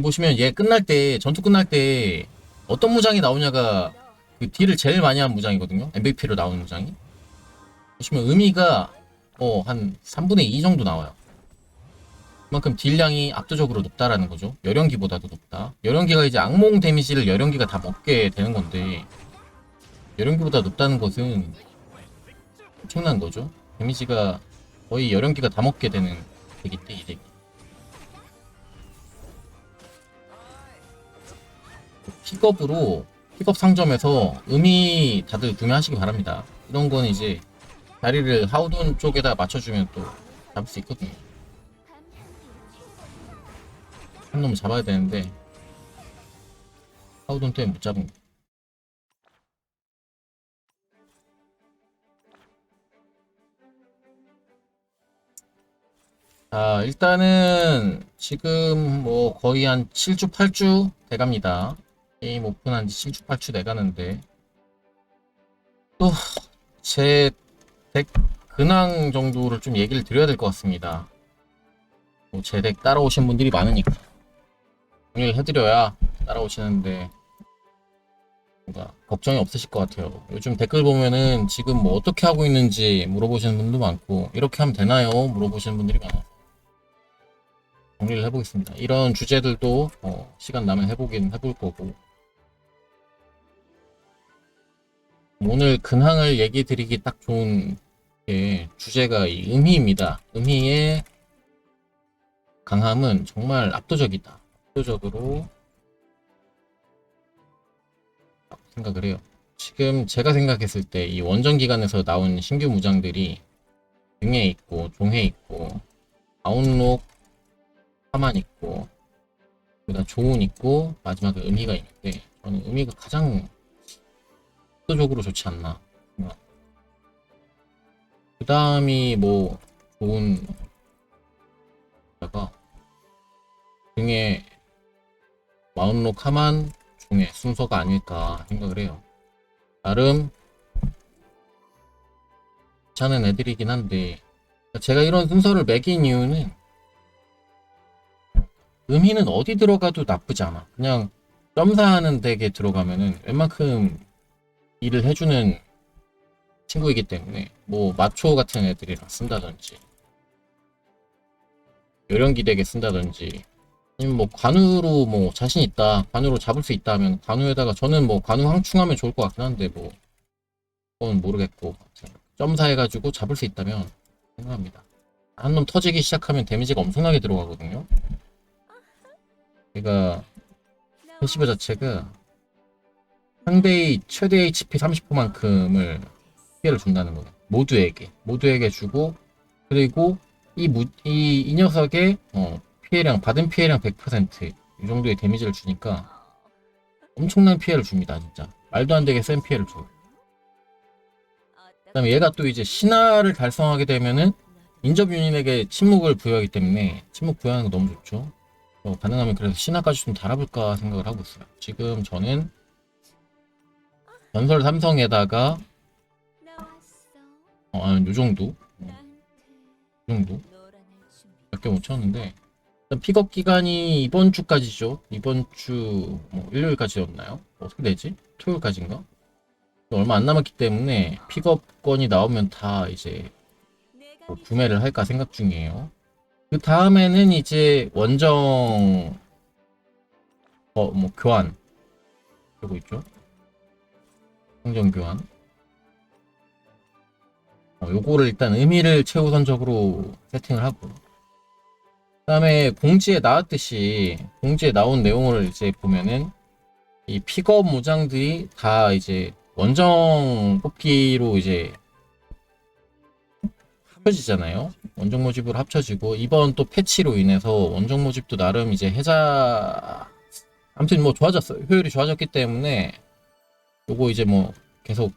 보시면 얘 끝날 때 전투 끝날 때 어떤 무장이 나오냐가 그 딜을 제일 많이 한 무장이거든요. MVP로 나오는 무장이. 보시면 의미가 어, 한 3분의 2 정도 나와요. 그만큼 딜량이 압도적으로 높다라는 거죠. 열연기보다도 높다. 열연기가 이제 악몽 데미지를 열연기가 다 먹게 되는 건데 열연기보다 높다는 것은 엄청난 거죠. 데미지가 거의 열연기가 다 먹게 되는 되기 때이 덱이. 픽업으로 픽업 상점에서 의미 다들 구매하시기 바랍니다. 이런 건 이제 자리를 하우돈 쪽에다 맞춰주면 또 잡을 수 있거든요. 한 놈을 잡아야 되는데 하우돈 때문에 못 잡은 거. 자, 일단은 지금 뭐 거의 한 7주, 8주 돼갑니다. 게임 오픈한 지 7주, 8주 돼가는데 또 제 덱 근황 정도를 좀 얘기를 드려야 될 것 같습니다. 뭐 제 덱 따라오신 분들이 많으니까 정리를 해드려야 따라오시는데 뭔가 걱정이 없으실 것 같아요. 요즘 댓글 보면은 지금 뭐 어떻게 하고 있는지 물어보시는 분도 많고 이렇게 하면 되나요? 물어보시는 분들이 많아서 정리를 해보겠습니다. 이런 주제들도 어, 시간 나면 해보긴 해볼 거고 오늘 근황을 얘기 드리기 딱 좋은 게 주제가 이 음희입니다. 음희의 강함은 정말 압도적이다. 압도적으로 생각을 해요. 지금 제가 생각했을 때 이 원정 기간에서 나온 신규 무장들이 등에 있고 종에 있고 아웃록 파만 있고 그다음 조운 있고 마지막에 의미가 있는데 저는 의미가 가장 압도적으로 좋지 않나. 그 다음이 뭐 좋은 가 등에 마운로 카만 중에 순서가 아닐까 생각을 해요. 나름 괜찮은 애들이긴 한데 제가 이런 순서를 매긴 이유는 의미는 어디 들어가도 나쁘지 않아. 그냥 점사하는 덱에 들어가면은 웬만큼 일을 해주는 친구이기 때문에 뭐 마초 같은 애들이랑 쓴다든지 요령기 덱에 쓴다든지 아니면 뭐 관우로 뭐 자신 있다 관우로 잡을 수 있다 하면 관우에다가 저는 뭐 관우 항충하면 좋을 것 같긴 한데 뭐 그건 모르겠고 점사 해가지고 잡을 수 있다면 생각합니다. 한 놈 터지기 시작하면 데미지가 엄청나게 들어가거든요. 제가 패시브 자체가 상대의 최대 HP 30%만큼을 피해를 준다는 거예요. 모두에게. 모두에게 주고, 그리고 이, 무, 이, 이 녀석의 어, 피해량, 받은 피해량 100%, 이 정도의 데미지를 주니까 엄청난 피해를 줍니다, 진짜. 말도 안 되게 센 피해를 줘요. 그 다음에 얘가 또 이제 신화를 달성하게 되면은 인접 유닛에게 침묵을 부여하기 때문에 침묵 부여하는 거 너무 좋죠. 어, 가능하면 그래서 신화까지 좀 달아볼까 생각을 하고 있어요. 지금 저는 전설 삼성에다가 어, 한요 정도, 요 정도 몇개 못 쳤는데 일단 픽업 기간이 이번 주까지죠. 이번 주 뭐, 일요일까지였나요? 어떻게 되지? 토요일까지인가? 얼마 안 남았기 때문에 픽업권이 나오면 다 이제 뭐 구매를 할까 생각 중이에요. 그 다음에는 이제 원정 어 뭐 교환 되고 있죠. 성정 교환. 어, 요거를 일단 의미를 최우선적으로 세팅을 하고. 그 다음에 공지에 나왔듯이 공지에 나온 내용을 이제 보면은 이 픽업 무장들이 다 이제 원정 뽑기로 이제 합쳐지잖아요. 원정 모집으로 합쳐지고 이번 또 패치로 인해서 원정 모집도 나름 이제 해자 아무튼 뭐 좋아졌어요. 효율이 좋아졌기 때문에 요거 이제 뭐 계속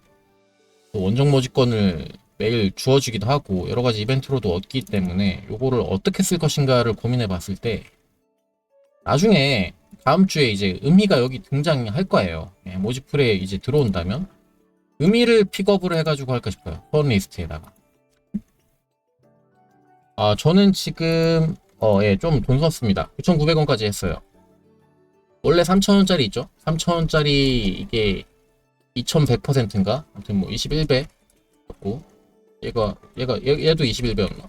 또 원정 모집권을 매일 주어주기도 하고 여러 가지 이벤트로도 얻기 때문에 요거를 어떻게 쓸 것인가를 고민해 봤을 때 나중에 다음 주에 이제 의미가 여기 등장할 거예요. 예, 모집풀에 이제 들어온다면 의미를 픽업을 해가지고 할까 싶어요. 펀 리스트에다가. 아 저는 지금 어 예 좀 돈 썼습니다. 9,900원까지 했어요. 원래 3,000원짜리 있죠? 3,000원짜리 이게 2,100%인가? 아무튼 뭐 21배 였고 얘가 얘가 얘, 얘도 21배였나?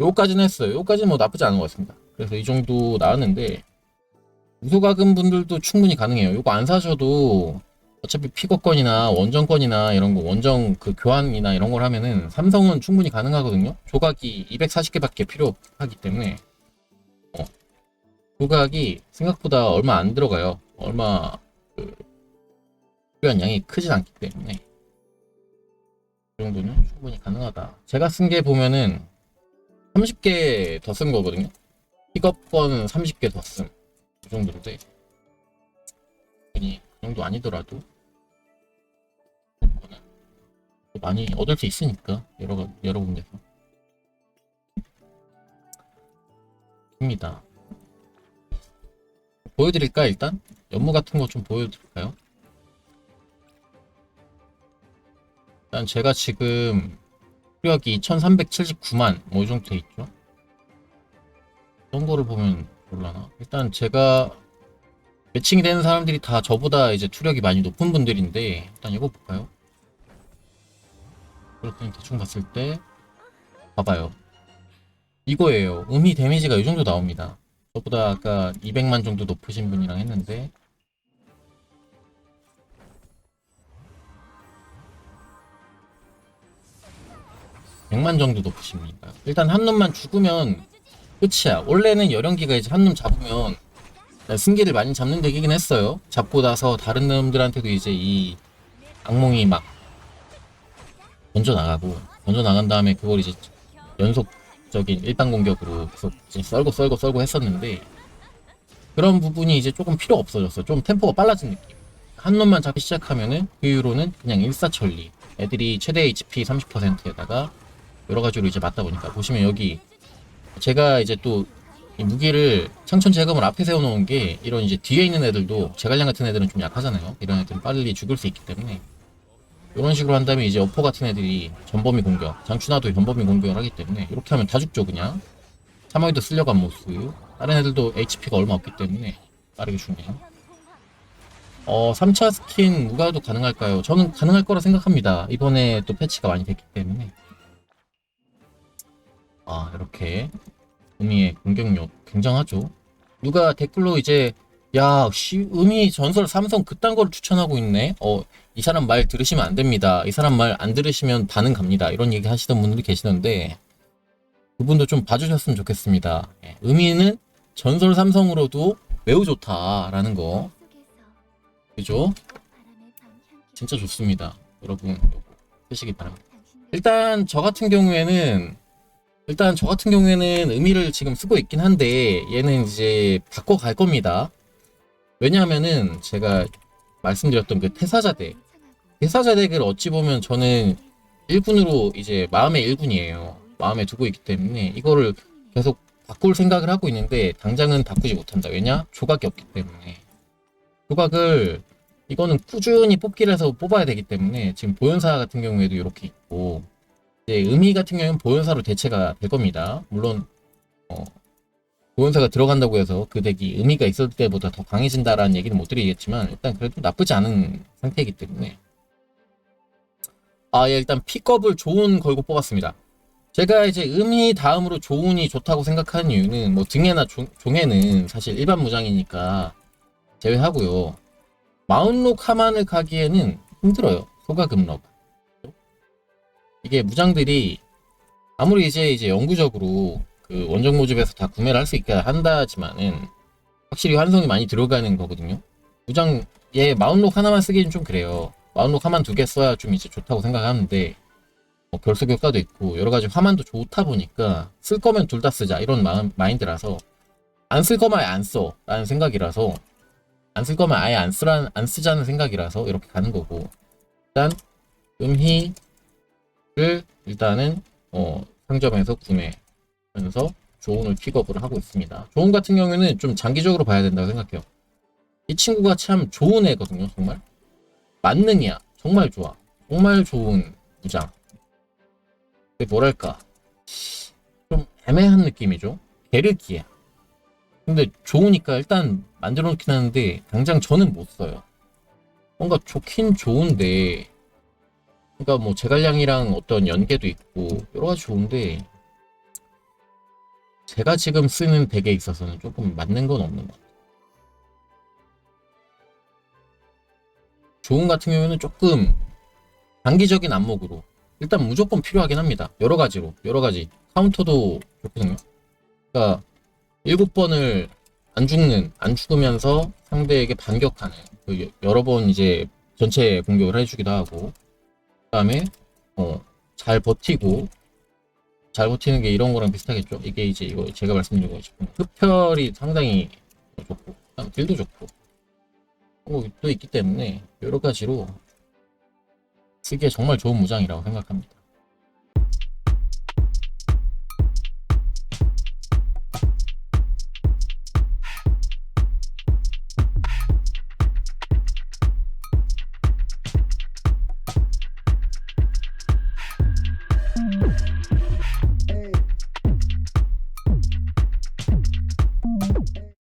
요거까지는 했어요. 요거까지는 뭐 나쁘지 않은 것 같습니다. 그래서 이 정도 나왔는데 무소가금 분들도 충분히 가능해요. 요거 안 사셔도 어차피 픽업권이나 원정권이나 이런 거 원정 그 교환이나 이런 걸 하면은 삼성은 충분히 가능하거든요. 조각이 240개밖에 필요하기 때문에 어, 조각이 생각보다 얼마 안 들어가요. 얼마 그 필요한 양이 크진 않기 때문에 이 정도는 충분히 가능하다. 제가 쓴 게 보면은 30개 더 쓴 거거든요. 픽업권 30개 더 쓴. 그 정도인데 아니 그 정도 아니더라도 많이 얻을 수 있으니까 여러 가- 여러 군데서 입니다. 보여드릴까 일단 연무 같은 거 좀 보여드릴까요? 일단 제가 지금 수력이 1379만 뭐 이 정도 돼 있죠. 이런 거를 보면 몰라나? 일단 제가 매칭이 되는 사람들이 다 저보다 이제 투력이 많이 높은 분들인데 일단 이거 볼까요? 그렇더니 대충 봤을 때 봐봐요. 이거예요. 음이 데미지가 이 정도 나옵니다. 저보다 아까 200만 정도 높으신 분이랑 했는데 백만 정도 높으십니다. 일단 한 놈만 죽으면 끝이야. 원래는 열연기가 이제 한 놈 잡으면 승기를 많이 잡는 덱이긴 했어요. 잡고 나서 다른 놈들한테도 이제 이 악몽이 막 던져 나가고 던져 나간 다음에 그걸 이제 연속적인 일반 공격으로 계속 썰고 썰고 썰고 했었는데 그런 부분이 이제 조금 필요 없어졌어. 좀 템포가 빨라진 느낌. 한 놈만 잡기 시작하면은 그 이후로는 그냥 일사천리. 애들이 최대 HP 30%에다가 여러 가지로 이제 맞다 보니까 보시면 여기 제가 이제 또이 무기를 창천 제검을 앞에 세워놓은 게 이런 이제 뒤에 있는 애들도 제갈량 같은 애들은 좀 약하잖아요. 이런 애들은 빨리 죽을 수 있기 때문에 이런 식으로 한 다음에 이제 어퍼 같은 애들이 전범위 공격, 장추나도 전범위 공격을 하기 때문에 이렇게 하면 다 죽죠 그냥. 사마이도 쓸려간 모습. 다른 애들도 HP가 얼마 없기 때문에 빠르게 죽네요. 어, 3차 스킨 누가도 가능할까요? 저는 가능할 거라 생각합니다. 이번에 또 패치가 많이 됐기 때문에. 아, 이렇게 의미의 공격력 굉장하죠. 누가 댓글로 이제 야, 씨, 의미 전설 삼성 그딴 걸 추천하고 있네. 어, 이 사람 말 들으시면 안 됩니다. 이 사람 말 안 들으시면 반응 갑니다. 이런 얘기 하시던 분들이 계시던데 그분도 좀 봐주셨으면 좋겠습니다. 예, 의미는 전설 삼성으로도 매우 좋다라는 거 그죠? 진짜 좋습니다. 여러분 쓰시기 바랍니다. 일단 저 같은 경우에는 일단 저 같은 경우에는 의미를 지금 쓰고 있긴 한데 얘는 이제 바꿔 갈 겁니다. 왜냐하면은 제가 말씀드렸던 그 태사자 덱 태사자 덱을 어찌 보면 저는 1군으로 이제 마음의 1군이에요. 마음에 두고 있기 때문에 이거를 계속 바꿀 생각을 하고 있는데 당장은 바꾸지 못한다. 왜냐? 조각이 없기 때문에. 조각을 이거는 꾸준히 뽑기를 해서 뽑아야 되기 때문에 지금 보현사 같은 경우에도 이렇게 있고 의미 같은 경우는 보현사로 대체가 될 겁니다. 물론 어, 보현사가 들어간다고 해서 그 덱이 의미가 있을 때보다 더 강해진다라는 얘기는 못 드리겠지만 일단 그래도 나쁘지 않은 상태이기 때문에 아, 예, 일단 픽업을 좋은 걸고 뽑았습니다. 제가 이제 의미 다음으로 좋은이 좋다고 생각하는 이유는 뭐 등에나 종, 종에는 사실 일반 무장이니까 제외하고요. 마운록 하만을 가기에는 힘들어요. 소가금럭. 이게 무장들이 아무리 이제 이제 영구적으로 그 원정 모집에서 다 구매를 할 수 있게 한다지만은 확실히 환성이 많이 들어가는 거거든요. 무장 얘 마운록 하나만 쓰기는 좀 그래요. 마운록 하만 두 개 써야 좀 이제 좋다고 생각하는데 뭐 결속 효과도 있고 여러 가지 화만도 좋다 보니까 쓸 거면 둘 다 쓰자 이런 마음 마인드라서 안 쓸 거면 아예 안 써라는 생각이라서 안 쓸 거면 아예 안 쓰라 안 쓰자는 생각이라서 이렇게 가는 거고 일단 음희 를 일단은 어 상점에서 구매하면서 조은을 픽업을 하고 있습니다. 조은 같은 경우에는 좀 장기적으로 봐야 된다고 생각해요. 이 친구가 참 좋은 애거든요, 정말. 만능이야. 정말 좋아. 정말 좋은 무장. 근데 뭐랄까. 좀 애매한 느낌이죠. 게르기야. 근데 좋으니까 일단 만들어 놓긴 하는데 당장 저는 못 써요. 뭔가 좋긴 좋은데 그러니까 뭐 제갈량이랑 어떤 연계도 있고 여러 가지 좋은데 제가 지금 쓰는 덱에 있어서는 조금 맞는 건 없는 것 같아요. 좋은 같은 경우에는 조금 단기적인 안목으로 일단 무조건 필요하긴 합니다. 여러 가지로 여러 가지 카운터도 좋거든요. 그러니까 일곱 번을 안 죽는 안 죽으면서 상대에게 반격하는 그 여- 여러 번 이제 전체 공격을 해주기도 하고 그 다음에 어, 잘 버티고 잘 버티는 게 이런 거랑 비슷하겠죠. 이게 이제 이거 제가 말씀드린 거 지금 흡혈이 상당히 좋고 그다음 딜도 좋고 어, 또 있기 때문에 여러 가지로 쓰기에 정말 좋은 무장이라고 생각합니다.